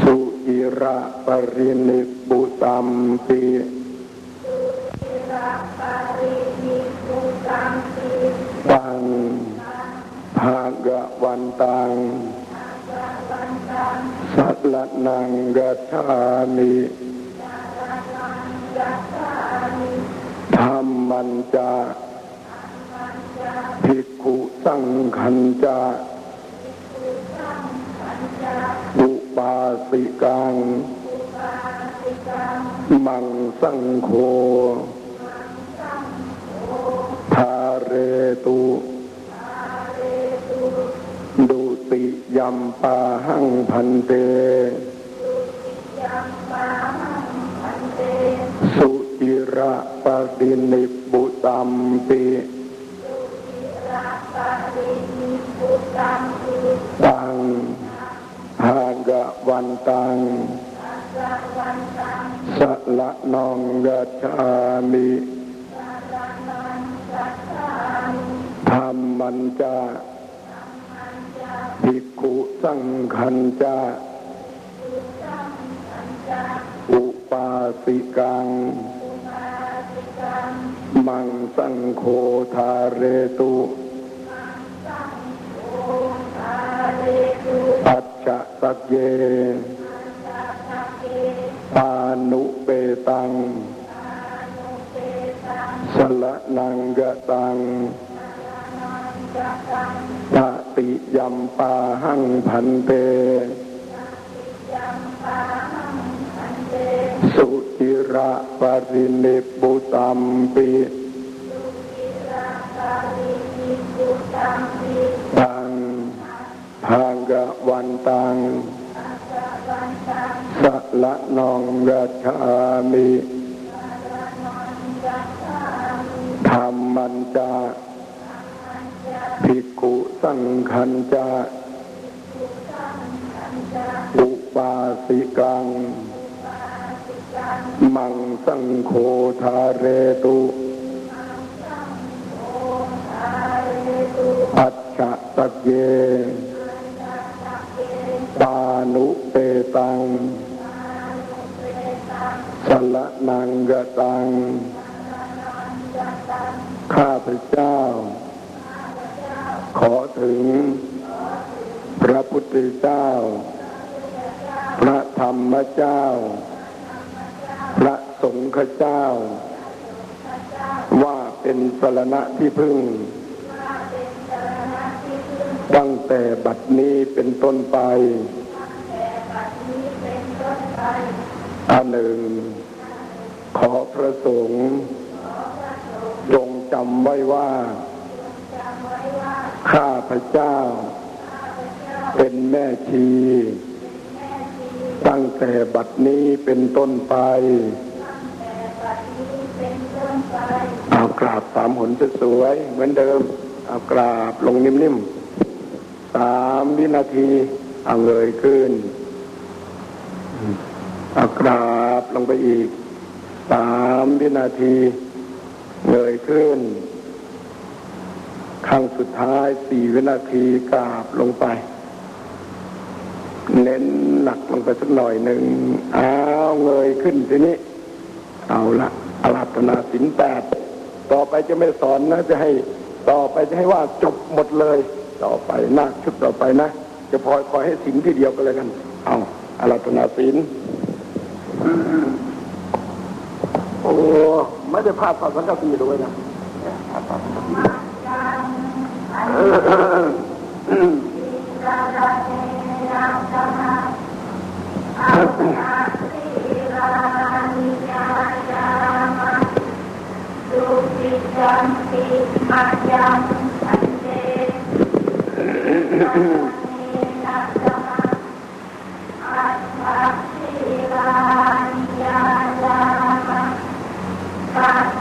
สุอิระปรินิพบุตัมปีตังภากวันตังสัตลนังกัจฉามิธรรมันจะภิก ขุสังขันจะอุปาสิกังมังสังโฆทาเรตุดุติยัมปาหังพันเต สุจิระปดินิบุตัมปิ ตังหากะวันตังสละนองกัจามิธรรมันจะภิกขุสังขันจะอุปาสิกัง มังสังโฆทาเรตุ ปัจจะสักเย ปานุเปตัง สละนังกะตังตติยัมปาหังพันเต สุจิระปรินิพบุตัมปิตัง ภากะวันตังสละนองกัจฉามิธรรมันจะภิกขุสังขันจะอุปาสิกัง มังสังโฆทาเรตุอัจฉะตะเย นุเปตัง สละนังกะตัง ข้าพเจ้า ขอถึง พระพุทธเจ้า พระธรรมเจ้า พระสงฆ์เจ้า ว่าเป็นสรณะที่พึ่งตั้งแต่บัดนี้เป็นต้นไป อันหนึ่ง ขอพระสงฆ์จงจำไว้ว่า ข้าพเจ้า เป็นแม่ชี ตั้งแต่บัดนี้เป็นต้นไปเอากราบสามหนสวยเหมือนเดิมเอากราบลงนิ่มๆสามวินาทีเอาเงยขึ้น อากราบลงไปอีกสามวินาทีเงยขึ้นครั้งสุดท้ายสี่วินาทีกราบลงไป เน้นหนักลงไปสักหน่อยหนึ่งเอาเงยขึ้นทีนี้ เอาละอารัตนาสินแปดต่อไปจะไม่สอนนะจะให้ต่อไปจะให้ว่าจบหมดเลย ต่อไปนาชุดต่อไปนะ จะพลอยคอยให้สินที่เดียวกันเลยกัน เอาอารัตนาสิน โอ้ไม่ได้พลาดตอนสังกะสีด้วยนะพลา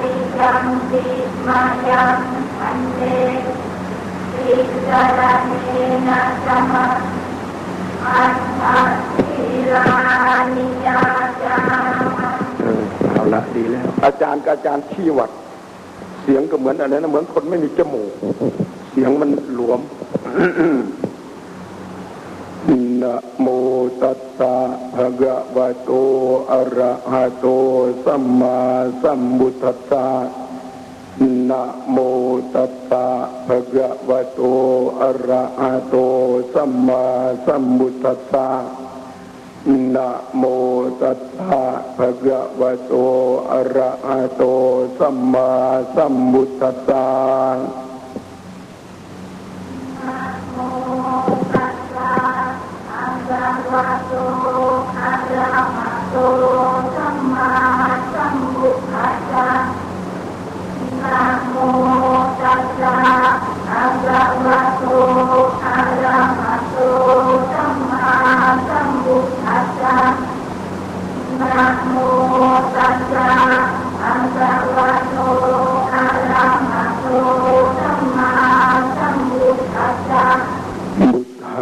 ตอนสังกะสีเออยังติมายังอันเดติสระเนนะสมะอัตถะทิรานิยาจามเออเอาละดีแล้ว อาจารย์กับอาจารย์ชี้วัด เสียงก็เหมือนอะไรนะเหมือนคนไม่มีจมูก เสียงมันหลวมนะโม ตัสสะภะคะวะโตอะระหะโตสัมมาสัมพุทธัสสะนะโมตัสสะภะคะวะโตอะระหะโตสัมมาสัมพุทธัสสะนะโมตัสสะภะคะวะโตอะระหะโตสัมมาสัมพุทธัสสะ อะระหะโตสัมมาสัมพุทธัสสะนะโมตัสสะภะคะวะโตอะระหะโตสัมมาสัมพุทธัสสะนะโมตัสสะภะคะวะโตอะระหะโต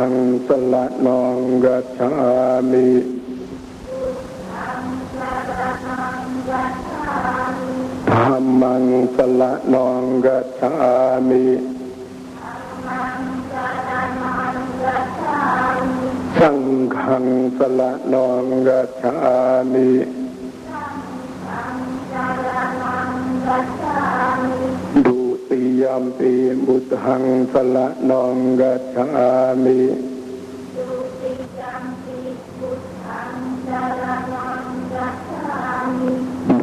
งสละนองกัจฉามิธรรมังสละนองกัจฉามิสังฆังสละนองกัจฉามิ ยมปีบุทังสละนองกัจฉามิด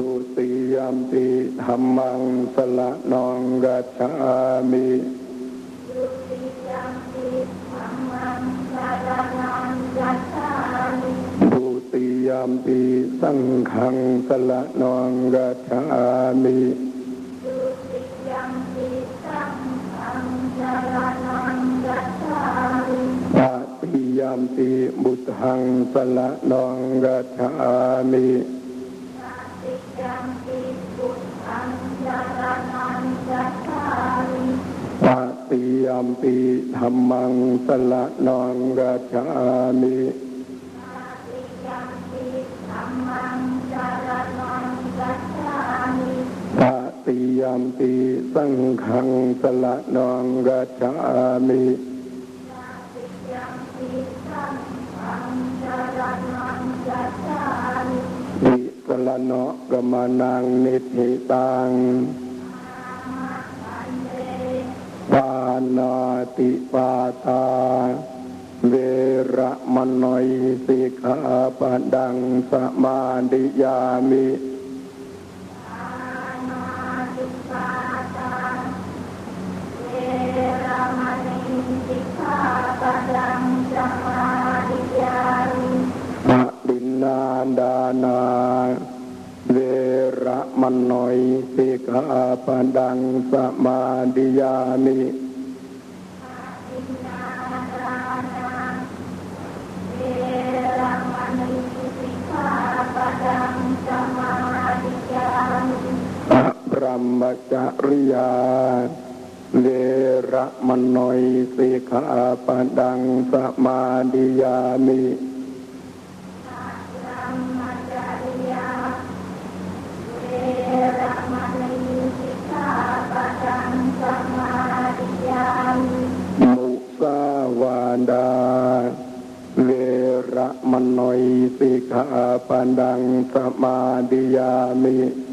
ุติยัมปีธรรมังสละนองกัจฉามิดุติยัมปีสังฆังสละนองกัจฉามิ ปฏิยามปีบุตังสละนองกัจฉามิปฏิยามปีธรรมังสละนองกัจฉามิปฏิ ยามปีสังฆังสละนองกัจฉามิวิสลโนกมานังนิธิตังปานาติปาตา เวระมนอยสิกขาปดังสมาดิยามิ ปดินนาดานาเวระมนอยสิกขาปดังสมาดิยามิพระบรมจริยา เวระมนอยสิกขาปดังสมาดิยามิมุสาวาดา เวระมนอยสิกขาปดังสมาดิยามิ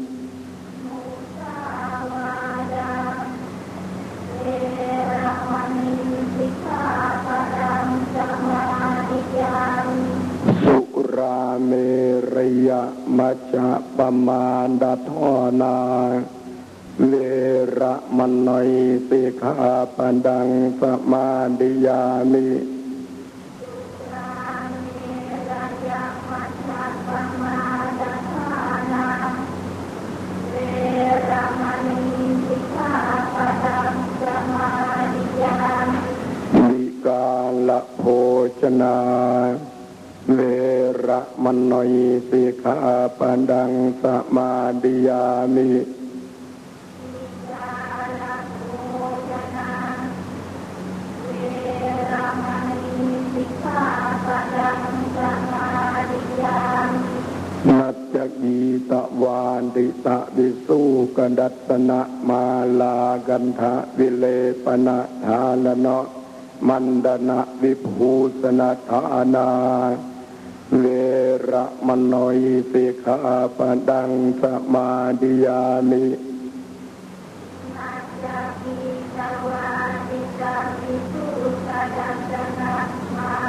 เมริยะมัจจปมาดาทอนาเวระมนอยสิกขาปันดังสมาดิยามิวิกาละโภชนาเว ระมนอยสิกาปดังสมาดิยามินัจจกีตะวานติตะวิสูกดัตนะมาลากันทะวิเลปนะทาลนะมันดนะวิภูสนาทานา ระมโนยสิกขาปดังสมาดิยามินาจาปิสวาติกาปิสุกดัสนะมา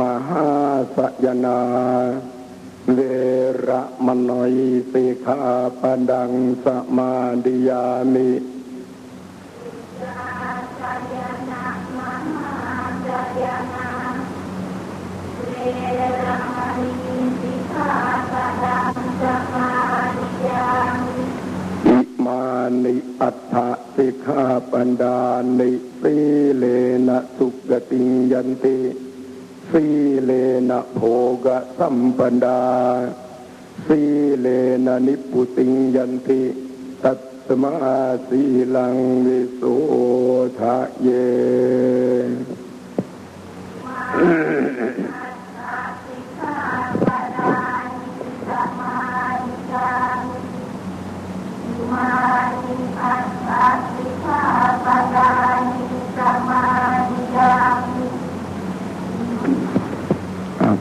ลาวันตาเลนะมันดนะวิภูสนาทานาเวระมณีสิกขาดังสมาดิยามิมุจาสยนะมหาสยนา เวระมโนยสิกขาปดังสมาดิยามิอิมานิอัฏฐสิกขาปันดานิสีเลนะสุกติยันติ สีเลนะโภกสัมปันดา สีเลนะนิพุติงยันติตัตสมาสีลังวิโสทะเยมานิอัสสิภาปดานิสมา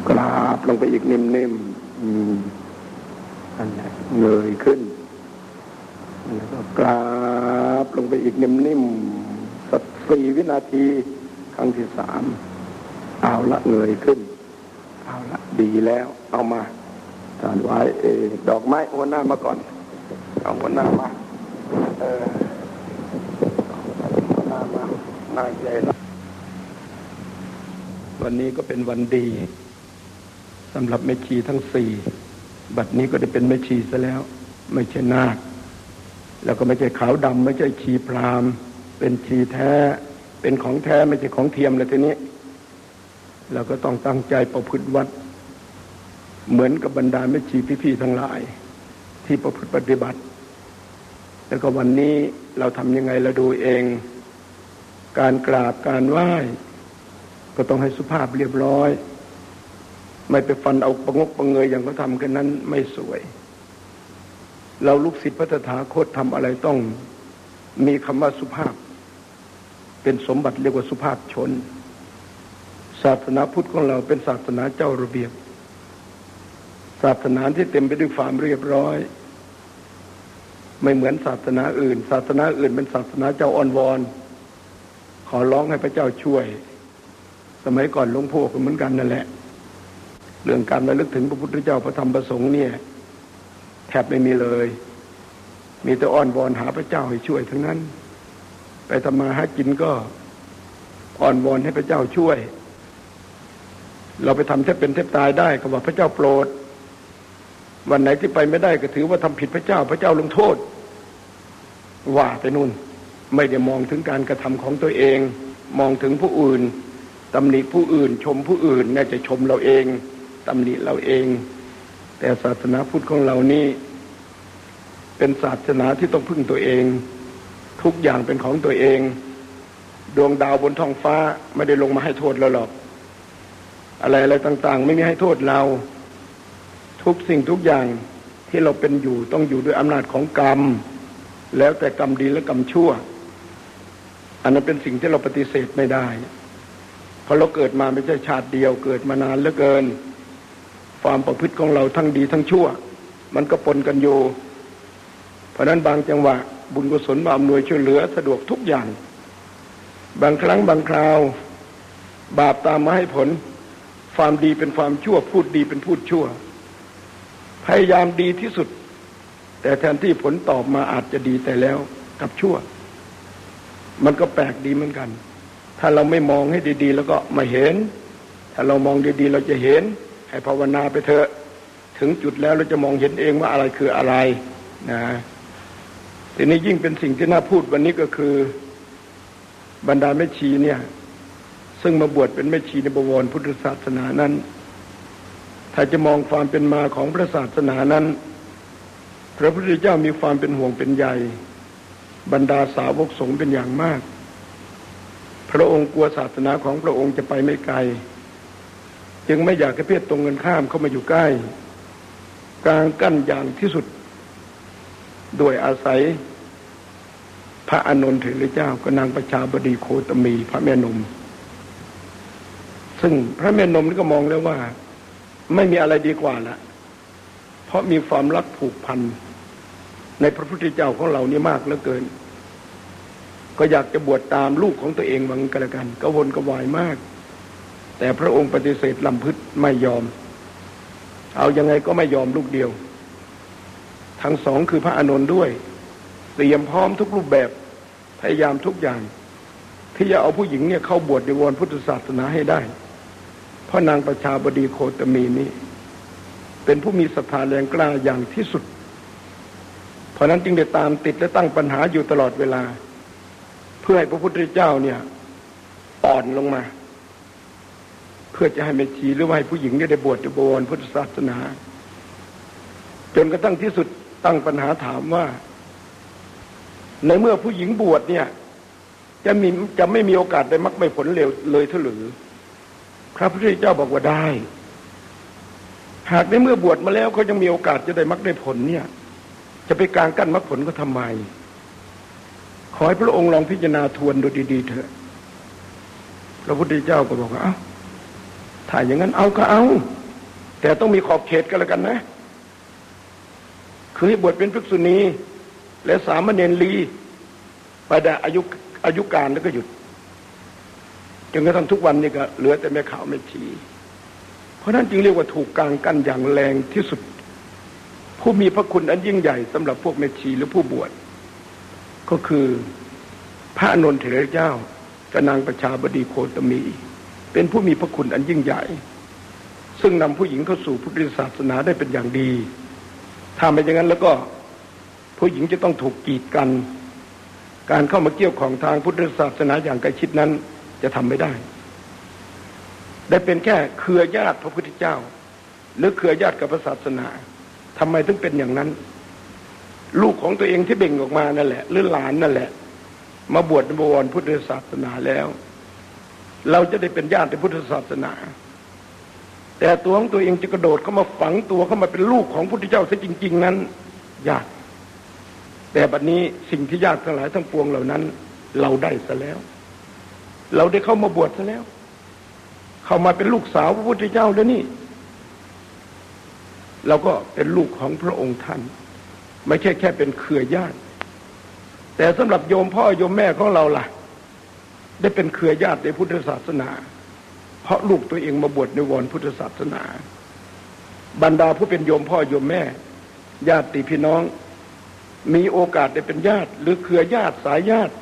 กราบลงไปอีกนิ่มๆอืมอันนั้นเงยขึ้นแล้วก็กราบลงไปอีกนิ่มๆสักสี่วินาที ครั้งที่สามเอาละเงยขึ้น เอาละดีแล้ว เอามาทานไว้เออดอกไม้หัวหน้ามาก่อนเอาหัวหน้ามาเออหัวหน้ามาหน้าใหญ่ละวันนี้ก็เป็นวันดี สำหรับแม่ชีทั้งสี่บัดนี้ก็ได้เป็นแม่ชีซะแล้ว ไม่ใช่นาค แล้วก็ไม่ใช่ขาวดำไม่ใช่ชีพรามเป็นชีแท้ เป็นของแท้ไม่ใช่ของเทียมเลยทีนี้เราก็ต้องตั้งใจประพฤติวัด เหมือนกับบรรดาแม่ชีพี่ๆทั้งหลาย ที่ประพฤติปฏิบัติ แล้วก็วันนี้เราทำยังไงเราดูเอง การกราบการไหว้ ก็ต้องให้สุภาพเรียบร้อย ไม่ไปฟันเอาประงกประเงยอย่างเขาทำกันนั้นไม่สวย เราลูกศิษย์พระตถาคตทำอะไรต้องมีคำว่าสุภาพ เป็นสมบัติเรียกว่าสุภาพชน ศาสนาพุทธของเราเป็นศาสนาเจ้าระเบียบ ศาสนาที่เต็มไปด้วยความเรียบร้อย ไม่เหมือนศาสนาอื่น ศาสนาอื่นเป็นศาสนาเจ้าอ่อนวอน ขอร้องให้พระเจ้าช่วย สมัยก่อนหลวงพ่อก็เหมือนกันนั่นแหละ เรื่องการระลึกถึงพระพุทธเจ้าพระธรรมพระสงฆ์เนี่ย แทบไม่มีเลย มีแต่อ้อนวอนหาพระเจ้าให้ช่วยทั้งนั้น ไปทำมาหากินก็อ้อนวอนให้พระเจ้าช่วย เราไปทำแทบเป็นแทบตายได้ก็ว่าพระเจ้าโปรด วันไหนที่ไปไม่ได้ก็ถือว่าทำผิดพระเจ้าพระเจ้าลงโทษ ว่าไปนู่นไม่ได้มองถึงการกระทำของตัวเอง มองถึงผู้อื่นตำหนิผู้อื่น ชมผู้อื่นน่าจะชมเราเอง ตำหนิเราเอง แต่ศาสนาพุทธของเรานี่ เป็นศาสนาที่ต้องพึ่งตัวเอง ทุกอย่างเป็นของตัวเอง ดวงดาวบนท้องฟ้าไม่ได้ลงมาให้โทษเราหรอก อะไรอะไรต่าง ๆ ไม่มีให้โทษเรา ทุกสิ่งทุกอย่างที่เราเป็นอยู่ต้องอยู่ด้วยอำนาจของกรรม แล้วแต่กรรมดีและกรรมชั่ว อันนั้นเป็นสิ่งที่เราปฏิเสธไม่ได้เพราะเราเกิดมาไม่ใช่ชาติเดียวเกิดมานานเหลือเกิน ความประพฤติของเราทั้งดีทั้งชั่ว มันก็ปนกันอยู่ เพราะนั้นบางจังหวะบุญกุศลมาอำนวยช่วยเหลือสะดวกทุกอย่าง บางครั้งบางคราว บาปตามมาให้ผล ความดีเป็นความชั่ว พูดดีเป็นพูดชั่ว พยายามดีที่สุด แต่แทนที่ผลตอบมาอาจจะดีแต่แล้วกับชั่ว มันก็แปลกดีเหมือนกัน ถ้าเราไม่มองให้ดี ๆ แล้วก็ไม่เห็น ถ้าเรามองดีๆ เราจะเห็น ให้ภาวนาไปเถอะถึงจุดแล้วเราจะมองเห็นเองว่าอะไรคืออะไรนะทีนี้ยิ่งเป็นสิ่งที่น่าพูดวันนี้ก็คือบรรดาแม่ชีเนี่ย ซึ่งมาบวชเป็นแม่ชีในบวรพุทธศาสนานั้น ถ้าจะมองความเป็นมาของพระศาสนานั้น พระพุทธเจ้ามีความเป็นห่วงเป็นใยบรรดาสาวกสงฆ์เป็นอย่างมาก พระองค์กลัวศาสนาของพระองค์จะไปไม่ไกล จึงไม่อยากให้เพศตรงเงินข้ามเข้ามาอยู่ใกล้ กลางกั้นอย่างที่สุด โดยอาศัย พระอานนท์เถรเจ้าก็นางประชาบดีโคตมี พระแม่นม ซึ่งพระแม่นมนี่ก็มองแล้วว่า ไม่มีอะไรดีกว่าละเพราะมีความรักผูกพันในพระพุทธเจ้าของเรานี่มากเหลือเกิน ก็อยากจะบวชตามลูกของตัวเองบังกันละกันก็วนก็วายมาก แต่พระองค์ปฏิเสธลำพึดไม่ยอม เอายังไงก็ไม่ยอมลูกเดียว ทั้งสองคือพระอานนท์ด้วย เตรียมพร้อมทุกรูปแบบ พยายามทุกอย่าง ที่จะเอาผู้หญิงเนี่ยเข้าบวชในวรพุทธศาสนาให้ได้ เพราะนางประชาบดีโคตมีนี้ เป็นผู้มีศรัทธาแรงกล้าอย่างที่สุด เพราะนั้นจึงได้ตามติดและตั้งปัญหาอยู่ตลอดเวลา เพื่อให้พระพุทธเจ้าเนี่ยอ่อนลงมา เพื่อจะให้แม่ชีหรือว่าให้ผู้หญิงได้บวชในบวรพุทธศาสนา จนกระทั่งที่สุดตั้งปัญหาถามว่า ในเมื่อผู้หญิงบวชเนี่ย จะมีจะไม่มีโอกาสได้มรรคไม่ผลเร็วเลยเท่าหรือ พระพุทธเจ้าบอกว่าได้ หากในเมื่อบวชมาแล้วเขายังมีโอกาสจะได้มรรคได้ผลเนี่ย จะไปกลางกั้นมรรคผลก็ทำไม ขอให้พระองค์ลองพิจารณาทวนดูดีๆเถอะพระพุทธเจ้าก็บอกว่าเอา้า ถ้าอย่างนั้นเอาก็เอา แต่ต้องมีขอบเขตกันแล้วกันนะ คือให้บวชเป็นภิกษุณี และสามเณรลีไปได้อายุอายุการแล้วก็หยุดจนกระทั่งทุกวันนี้ก็เหลือแต่แม่ขาวแม่ชีเพราะนั้นจึงเรียกว่าถูกกลางกันอย่างแรงที่สุด ผู้มีพระคุณอันยิ่งใหญ่สำหรับพวกเมชีหรือผู้บวชก็คือพระนนทเถรเจ้ากนางประชาบดีโคตมี เป็นผู้มีพระคุณอันยิ่งใหญ่ ซึ่งนำผู้หญิงเข้าสู่พุทธศาสนาได้เป็นอย่างดี ถ้าไม่อย่างนั้นแล้วก็ผู้หญิงจะต้องถูกกีดกัน การเข้ามาเกี่ยวของทางพุทธศาสนาอย่างใกล้ชิดนั้นจะทำไม่ได้ ได้เป็นแค่เครือญาติพระพุทธเจ้า หรือเครือญาติกับพระศาสนาทำไมถึงเป็นอย่างนั้น ลูกของตัวเองที่เบ่งออกมานั่นแหละ หรือหลานนั่นแหละ มาบวชในบวรพุทธศาสนาแล้ว เราจะได้เป็นญาติในพุทธศาสนา แต่ตัวของตัวเองจะกระโดดเข้ามาฝังตัวเข้ามาเป็นลูกของพุทธเจ้าซะจริง ๆ นั้น ยาก แต่บัดนี้สิ่งที่ยากทั้งหลายทั้งปวงเหล่านั้น เราได้ซะแล้ว เราได้เข้ามาบวชซะแล้ว เข้ามาเป็นลูกสาวพระพุทธเจ้าแล้วนี่ เราก็เป็นลูกของพระองค์ท่าน ไม่ใช่แค่เป็นเครือญาติ แต่สำหรับโยมพ่อโยมแม่ของเราล่ะ ได้เป็นเครือญาติในพุทธศาสนา เพราะลูกตัวเองมาบวชในวรพุทธศาสนา บรรดาผู้เป็นโยมพ่อโยมแม่ ญาติพี่น้อง มีโอกาสได้เป็นญาติ หรือเครือญาติสายญาติ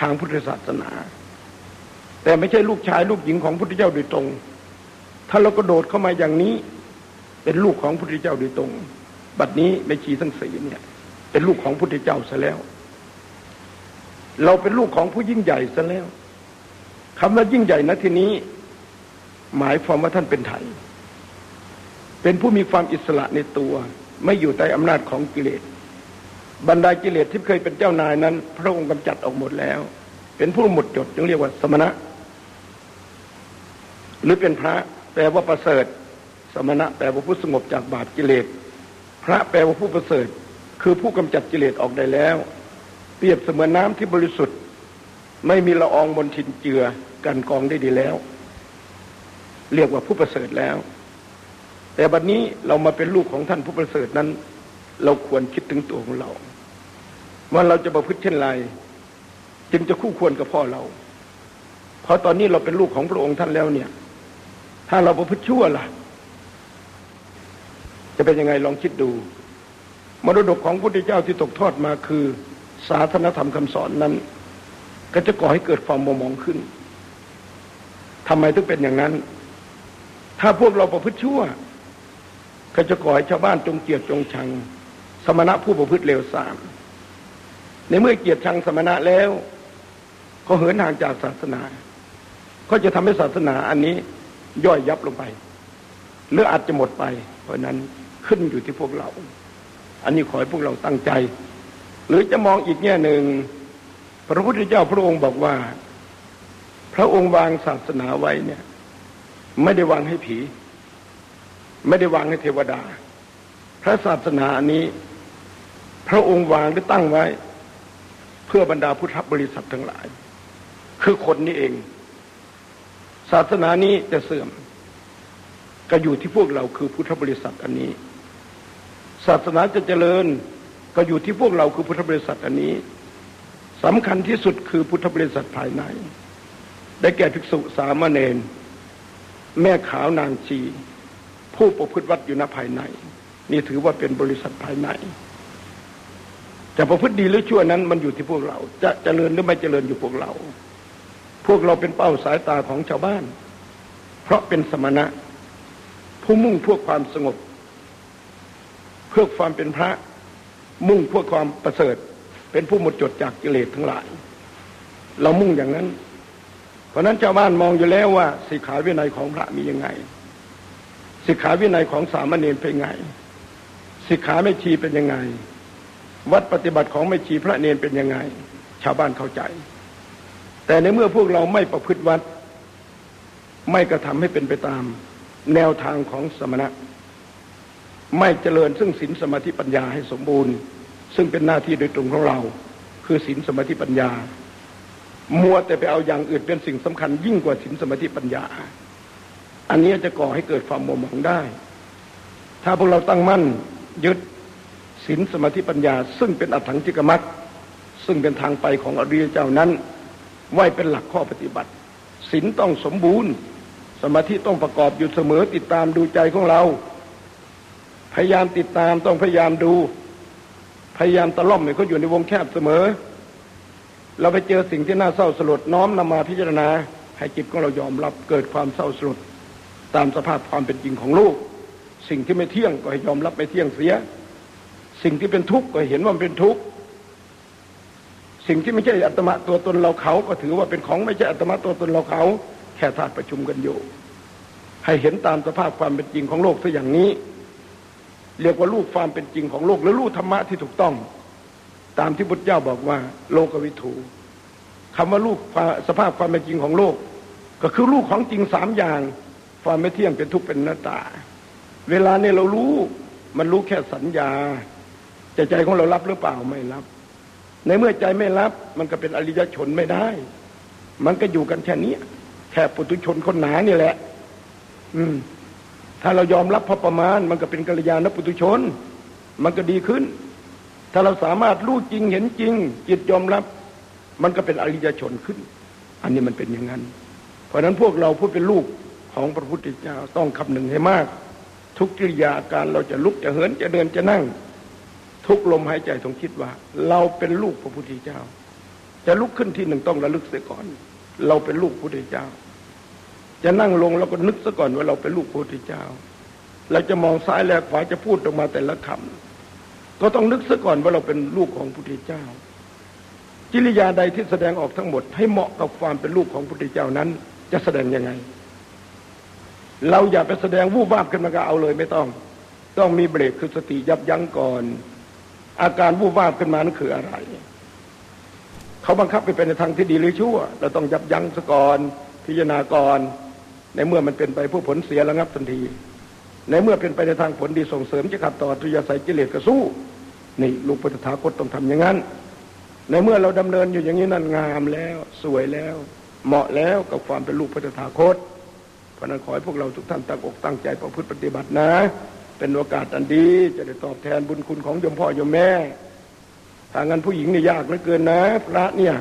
ทางพุทธศาสนา แต่ไม่ใช่ลูกชายลูกหญิงของพุทธเจ้าโดยตรง ถ้าเราก็โดดเข้ามาอย่างนี้ เป็นลูกของพุทธเจ้าโดยตรง บัดนี้แม่ชีทั้งสี่เนี่ย เป็นลูกของพุทธเจ้าซะแล้ว เราเป็นลูกของผู้ยิ่งใหญ่ซะแล้ว คำว่ายิ่งใหญ่นะทีนี้ หมายความว่าท่านเป็นไทย เป็นผู้มีความอิสระในตัว ไม่อยู่ใต้อำนาจของกิเลส บรรดากิเลสที่เคยเป็นเจ้านายนั้น พระองค์กำจัดออกหมดแล้ว เป็นผู้หมดจดจึงเรียกว่าสมณะ หรือเป็นพระแปลว่าประเสริฐ สมณะแปลว่าผู้สงบจากบาปกิเลส พระแปลว่าผู้ประเสริฐ คือผู้กำจัดกิเลสออกได้แล้ว เปรียบเสมือนน้ำที่บริสุทธิ์ ไม่มีละอองบนทินเจือกันกองได้ดีแล้ว เรียกว่าผู้ประเสริฐแล้ว แต่บัดนนี้เรามาเป็นลูกของท่านผู้ประเสริฐนั้น เราควรคิดถึงตัวของเรา ว่าเราจะประพฤติเช่นไร จึงจะคู่ควรกับพ่อเรา เพราะตอนนี้เราเป็นลูกของพระองค์ท่านแล้วเนี่ย ถ้าเราประพฤติชั่วล่ะ จะเป็นยังไงลองคิดดู มรดกของพระพุทธเจ้าที่ตกทอดมาคือศาสนธรรมคำสอนนั้น ก็จะก่อให้เกิดความมมองขึ้นทำไมถึงเป็นอย่างนั้น ถ้าพวกเราประพฤติชั่ว ก็จะก่อให้ชาวบ้านจงเกลียดจงชัง สมณะผู้ประพฤติเลวทราม ในเมื่อเกลียดชังสมณะแล้ว ก็เหินห่างจากศาสนา ก็จะทำให้ศาสนาอันนี้ย่อยยับลงไป หรืออาจจะหมดไป เพราะนั้นขึ้นอยู่ที่พวกเรา อันนี้ขอให้พวกเราตั้งใจ หรือจะมองอีกแง่หนึ่ง พระพุทธเจ้าพระองค์บอกว่า พระองค์วางศาสนาไว้เนี่ย ไม่ได้วางให้ผี ไม่ได้วางให้เทวดา พระศาสนานี้ พระองค์วางหรือตั้งไว้ เพื่อบรรดาพุทธบริษัททั้งหลาย คือคนนี้เอง ศาสนานี้จะเสื่อม ก็อยู่ที่พวกเราคือพุทธบริษัทอันนี้ ศาสนาจะเจริญก็อยู่ที่พวกเราคือพุทธบริษัทอันนี้ สำคัญที่สุดคือพุทธบริษัทภายใน ได้แก่ภิกษุสามเณรแม่ขาวนางชีผู้ประพฤติวัดอยู่ณภายใน นี่ถือว่าเป็นบริษัทภายในจะประพฤติดีหรือชั่วนั้นมันอยู่ที่พวกเรา จะเจริญหรือไม่เจริญอยู่พวกเรา พวกเราเป็นเป้าสายตาของชาวบ้าน เพราะเป็นสมณะ ผู้มุ่งพื่อความสงบ เพื่อความเป็นพระ มุ่งพื่อความประเสริฐ เป็นผู้หมดจดจากกิเลสทั้งหลาย เรามุ่งอย่างนั้น เพราะนั้นชาวบ้านมองอยู่แล้วว่าสิกขาวินัยของพระมียังไง สิกขาวินัยของสามเณรเป็นไง สิกขาไม่ชีเป็นยังไง วัดปฏิบัติของไม่ชีพระเนรเป็นยังไง ชาวบ้านเข้าใจ แต่ในเมื่อพวกเราไม่ประพฤติวัด ไม่กระทำให้เป็นไปตาม แนวทางของสมณะ ไม่เจริญซึ่งศีลสมาธิปัญญาให้สมบูรณ์ ซึ่งเป็นหน้าที่โดยตรงของเรา คือศีลสมาธิปัญญา มัวแต่ไปเอาอย่างอื่นเป็นสิ่งสำคัญยิ่งกว่าศีลสมาธิปัญญา อันนี้จะก่อให้เกิดความโมหมองได้ ถ้าพวกเราตั้งมั่นยึดศีลสมาธิปัญญา ซึ่งเป็นอัตถังจิกมักซึ่งเป็นทางไปของอริยเจ้านั้น ไว้เป็นหลักข้อปฏิบัติศีลต้องสมบูรณ์ สมาธิต้องประกอบอยู่เสมอติดตามดูใจของเรา พยายามติดตามต้องพยายามดู ยายามตะล่อมให้เขาอยู่ในวงแคบเสมอ เราไปเจอสิ่งที่น่าเศร้าสลดน้อมนำมาพิจารณา ให้จิตของเรายอมรับเกิดความเศร้าสลดตามสภาพความเป็นจริงของโลกสิ่งที่ไม่เที่ยงก็ให้ยอมรับไม่เที่ยงเสีย สิ่งที่เป็นทุกข์ก็เห็นว่ามันเป็นทุกข์สิ่งที่ไม่ใช่อัตมะตัวตนเราเขาก็ถือว่าเป็นของไม่ใช่อัตมะตัวตนเราเขาแค่ธาตุประชุมกันอยู่ ให้เห็นตามสภาพความเป็นจริงของโลกซะอย่างนี้ เรียกว่าลูกความเป็นจริงของโลกหรือลูกธรรมะที่ถูกต้อง ตามที่พุทธเจ้าบอกว่า โลกวิถูคำว่าลูกสภาพความเป็นจริงของโลก ก็คือลูกของจริงสามอย่าง ความไม่เที่ยงเป็นทุกข์เป็นหน้าตา เวลาเนี่ยเรารู้มันรู้แค่สัญญาใจใจของเรารับหรือเปล่าไม่รับ ในเมื่อใจไม่รับ มันก็เป็นอริยชนไม่ได้ มันก็อยู่กันแค่นี้แค่ปุถุชนคนหนานี่แหละ อืม ถ้าเรายอมรับพอประมาณ มันก็เป็นกัลยาณปุถุชน มันก็ดีขึ้น ถ้าเราสามารถรู้จริงเห็นจริง จิตยอมรับ มันก็เป็นอริยชนขึ้น อันนี้มันเป็นอย่างนั้น เพราะฉะนั้นพวกเราผู้เป็นลูกของพระพุทธเจ้าต้องคำหนึ่งให้มาก ทุกกิริยาการเราจะลุกจะเหินจะเดินจะนั่ง ทุกลมหายใจต้องคิดว่า เราเป็นลูกพระพุทธเจ้า จะลุกขึ้นที่หนึ่งต้องระลึกเสียก่อน เราเป็นลูกพระพุทธเจ้า จะนั่งลงแล้วก็นึกซะก่อนว่าเราเป็นลูกพระพุทธเจ้า เราจะมองซ้ายแลขวาจะพูดออกมาแต่ละคำก็ต้องนึกซะก่อนว่าเราเป็นลูกของพระพุทธเจ้า กิริยาใดที่แสดงออกทั้งหมด ให้เหมาะกับความเป็นลูกของพระพุทธเจ้านั้น จะแสดงยังไง เราอย่าไปแสดงวูบวาบขึ้นมาก็เอาเลยไม่ต้อง ต้องมีเบรกคือสติยับยั้งก่อน อาการวูบวาบขึ้นมานั้นคืออะไรเขาบังคับไปเป็นในทางที่ดีหรือชั่ว เราต้องยับยั้งซะก่อนพิจารณาก่อน ในเมื่อมันเป็นไปเพื่อผลเสียระงับทันที ในเมื่อเป็นไปในทางผลดีส่งเสริมจะขัดต่อทุยาศัยกิเลสก็สู้นี่ลูกพุทธถาคตต้องทำอย่างนั้น ในเมื่อเราดำเนินอยู่อย่างนี้นั่นงามแล้ว สวยแล้ว เหมาะแล้วกับความเป็นลูกพุทธถาคตเพราะนั้นขอให้พวกเราทุกท่านตั้งอกตั้งใจประพฤติปฏิบัตินะ เป็นโอกาสอันดีจะได้ตอบแทนบุญคุณของยมพ่อยมแม่ถ้างั้นผู้หญิงนี่ยากเหลือเกินนะ พระเนี่ย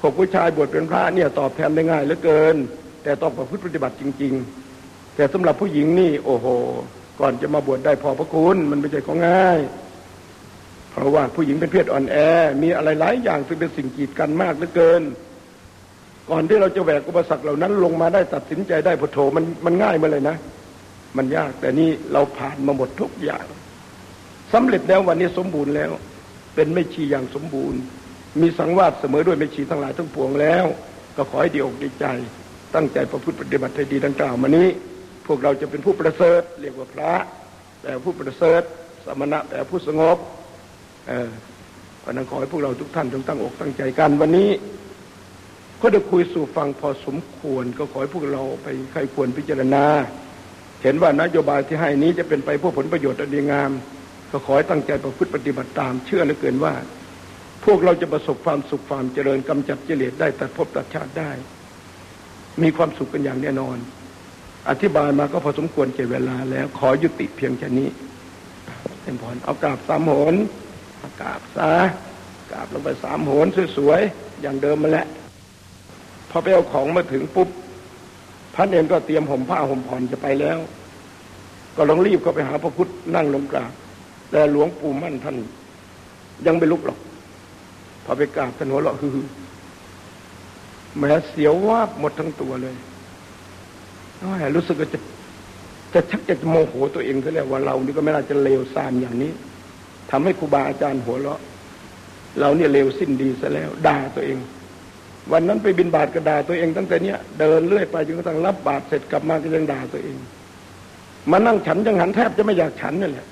พวกผู้ชายบวชเป็นพระเนี่ยตอบแทนได้ง่ายเหลือเกิน แต่ต้องประพฤติปฏิบัติจริง ๆ แต่สำหรับผู้หญิงนี่ โอ้โห ก่อนจะมาบวชได้พอพระคุณมันไม่ใช่ของง่าย เพราะว่าผู้หญิงเป็นเพศอ่อนแอ มีอะไรหลายอย่างซึ่งเป็นสิ่งกีดกันมากเหลือเกิน ก่อนที่เราจะแหวกอุปสรรคเหล่านั้น ลงมาได้ตัดสินใจได้พุทโธมันมันง่ายมาเลยนะ มันยากแต่นี่เราผ่านมาหมดทุกอย่างสำเร็จแล้ววันนี้สมบูรณ์แล้ว เป็นไม่ชีอย่างสมบูรณ์ มีสังวาสเสมอด้วยไม่ชีทั้งหลายทั้งปวงแล้ว ก็ขอให้ดีอกดีใจ ตั้งใจประพฤติปฏิบัติให้ดีดังกล่าวมานี้ พวกเราจะเป็นผู้ประเสริฐเรียกว่าพระแต่ผู้ประเสริฐสมณะแปลผู้สงบเออเพราะนั้นขอให้พวกเราทุกท่านจงตั้งอกตั้งใจกันวันนี้ ก็ได้คุยสู่ฟังพอสมควร ก็ขอให้พวกเราไปใครควรพิจารณา เห็นว่านโยบายที่ให้นี้จะเป็นไปเพื่อผลประโยชน์อันดีงาม ก็ขอให้ตั้งใจประพฤติปฏิบัติตาม เชื่อเหลือเกินว่า พวกเราจะประสบความสุขความเจริญกำจัดกิเลสได้ตัดภพตัดชาติได้ มีความสุขกันอย่างแน่นอน อธิบายมาก็พอสมควรเก็บเวลาแล้ว ขอยุติเพียงแค่นี้เป็นพรเอากราบสามโหนกราบซะกราบลงไปสามโหนสวยๆอย่างเดิมมาแล้วพอไปเอาของมาถึงปุ๊บพระเนรก็เตรียมห่มผ้าห่มผ่อนจะไปแล้ว ก็ลองรีบเข้าไปหาพระพุทธนั่งลงกราบ แต่หลวงปู่มั่นท่านยังไม่ลุกหรอก พอไปกราบท่านหัวเราะฮือ แม้เสียววาบหมดทั้งตัวเลยรู้สึกว่าจะจะชักจะโมโหตัวเองซะแล้วว่าเรานี่ก็ไม่น่าจะเลวทรามอย่างนี้ทำให้ครูบาอาจารย์หัวเราะ เราเนี่ยเลวสิ้นดีซะแล้วด่าตัวเอง วันนั้นไปบินบาตกระดาตัวเองตั้งแต่เนี้ยเดินเรื่อยไปจนกระทั่งรับบาตรเสร็จกลับมาก็ยังด่าตัวเอง มานั่งฉันจังหันแทบจะไม่อยากฉันนั่นแหละ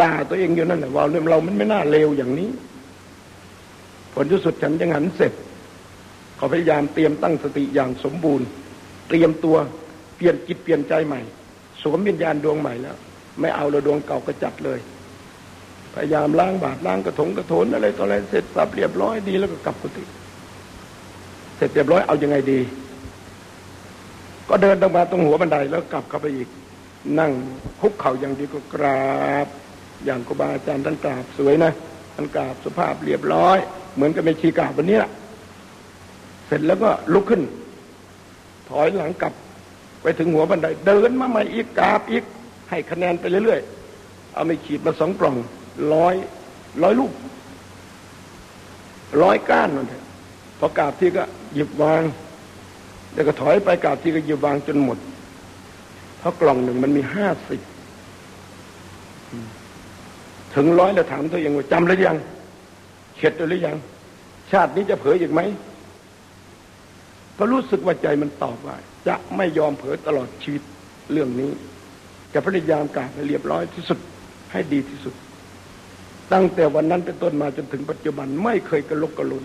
ด่าตัวเองอยู่นั่นแหละว่าเรื่องเรามันไม่น่าเลวอย่างนี้ ผลที่สุดฉันจังหันเสร็จ ขาพยายามเตรียมตั้งสติอย่างสมบูรณ์ เตรียมตัวเปลี่ยนจิตเปลี่ยนใจใหม่ สวมวิญญาณดวงใหม่แล้ว ไม่เอาเราดวงเก่าก็จัดเลย พยายามล้างบาตรล้างกระถงกระโถนอะไรต่ออะไรเสร็จสับเรียบร้อยดีแล้วก็กลับกุฏิเสร็จเรียบร้อยเอายังไงดี ก็เดินตรงมาตรงหัวบันไดแล้วกลับเข้าไปอีก นั่งคุกเข่าอย่างดีก็กราบ อย่างครูบาอาจารย์ท่านกราบสวยนะท่านกราบสุภาพเรียบร้อย เหมือนกับเมชีกราบวันนี้แหละ เสร็จแล้วก็ลุกขึ้น ถอยหลังกลับ ไปถึงหัวบันได เดินมาใหม่อีกกาบอีก ให้คะแนนไปเรื่อยๆ เอาไม่ขีดมาสองกล่องร้อยร้อยลูกร้อยก้านนั่นเถอะพอกาบที่ก็หยิบวาง แล้วก็ถอยไปกาบที่ก็หยิบวางจนหมด เพราะกล่องหนึ่งมันมีห้าสิบถึงร้อยแล้วถามตัวเองว่าจำหรือยัง เข็ดหรือยัง ชาตินี้จะเผยอีกไหม ก็รู้สึกว่าใจมันตอบว่า จะไม่ยอมเผยตลอดชีวิตเรื่องนี้ จะพยายามกาบให้เรียบร้อยที่สุดให้ดีที่สุด ตั้งแต่วันนั้นเป็นต้นมาจนถึงปัจจุบันไม่เคยกระลกกระลุน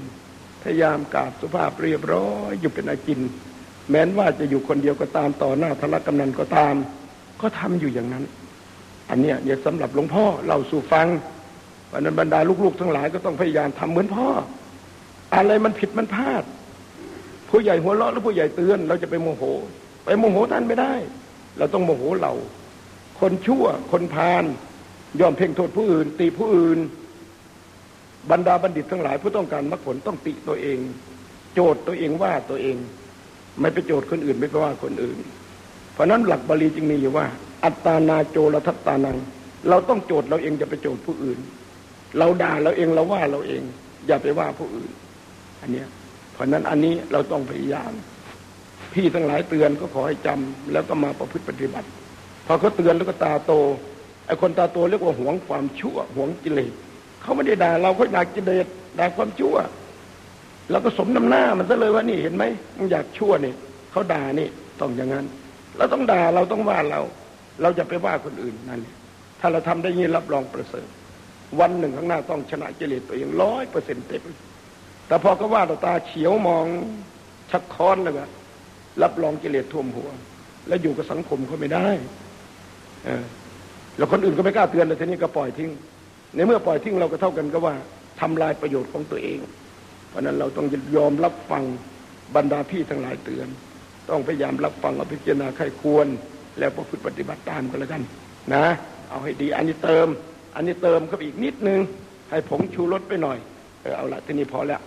พยายามกาบสุภาพเรียบร้อยอยู่เป็นอาจิน แม้นว่าจะอยู่คนเดียวก็ตามต่อหน้าทะกำนันก็ตาม ก็ทำอยู่อย่างนั้น อันเนี้ยเนี่ยสำหรับหลวงพ่อเราสู่ฟังวันนั้นบรรดาลูกๆ ทั้งหลายก็ต้องพยายามทำเหมือนพ่อ อะไรมันผิดมันพลาด ผู้ใหญ่หัวเราะหรือผู้ใหญ่เตือน เราจะไปโมโห ไปโมโหท่านไม่ได้ เราต้องโมโหเรา คนชั่วคนพาลยอมเพ่งโทษผู้อื่น ตีผู้อื่น บรรดาบัณฑิตทั้งหลาย ผู้ต้องการมรรคผลต้องติตัวเอง โจทย์ตัวเองว่าตัวเอง ไม่ไปโจทย์คนอื่นไม่ไปว่าคนอื่น เพราะนั้นหลักบาลีจึงมีอยู่ว่า อัตตานาโจรทัตตานัง เราต้องโจทย์เราเองจะไปโจทย์ผู้อื่น เราด่าเราเองเราว่าเราเอง อย่าไปว่าผู้อื่น อันเนี้ย ราะนั้นอันนี้เราต้องพยายาม พี่ทั้งหลายเตือนก็ขอให้จำแล้วก็มาประพฤติปฏิบัติ พอเขาเตือนแล้วก็ตาโตไอ้คนตาโตเรียกว่าหวงความชั่วหวงกิเลสเขาไม่ได้ด่าเราเขาด่ากิเลสด่าความชั่วเราก็สมน้ำหน้ามันซะเลยว่านี่เห็นไหมมันอยากชั่วนี่เขาด่านี่ต้องอย่างนั้นเราต้องด่าเราต้องว่าเรา เราจะไปว่าคนอื่นนั่นถ้าเราทำได้ยินรับรองประเสริฐ วันหนึ่งข้างหน้าต้องชนะกิเลสตัวเองร้อยเปอร์เซ็นต์เต็ม แต่พอก็ว่าเราตาเฉียวมองชักค้อนเลยว่ารับรองกิเลสท่วมหัว แล้วอยู่กับสังคมเขาไม่ได้เออแล้วคนอื่นก็ไม่กล้าเตือนเลยทีนี้ก็ปล่อยทิ้ง ในเมื่อปล่อยทิ้งเราก็เท่ากันก็ว่าทำลายประโยชน์ของตัวเอง เพราะนั้นเราต้องยอมรับฟังบรรดาพี่ทั้งหลายเตือน ต้องพยายามรับฟังเอาพิจารณาใครควร แล้วประพฤติปฏิบัติตามกันแล้วกันนะ เอาให้ดี อันนี้เติม อันนี้เติมเข้าไปอีกนิดนึง ให้ผงชูรสไปหน่อยเออเอาละทีนี้พอแล้ว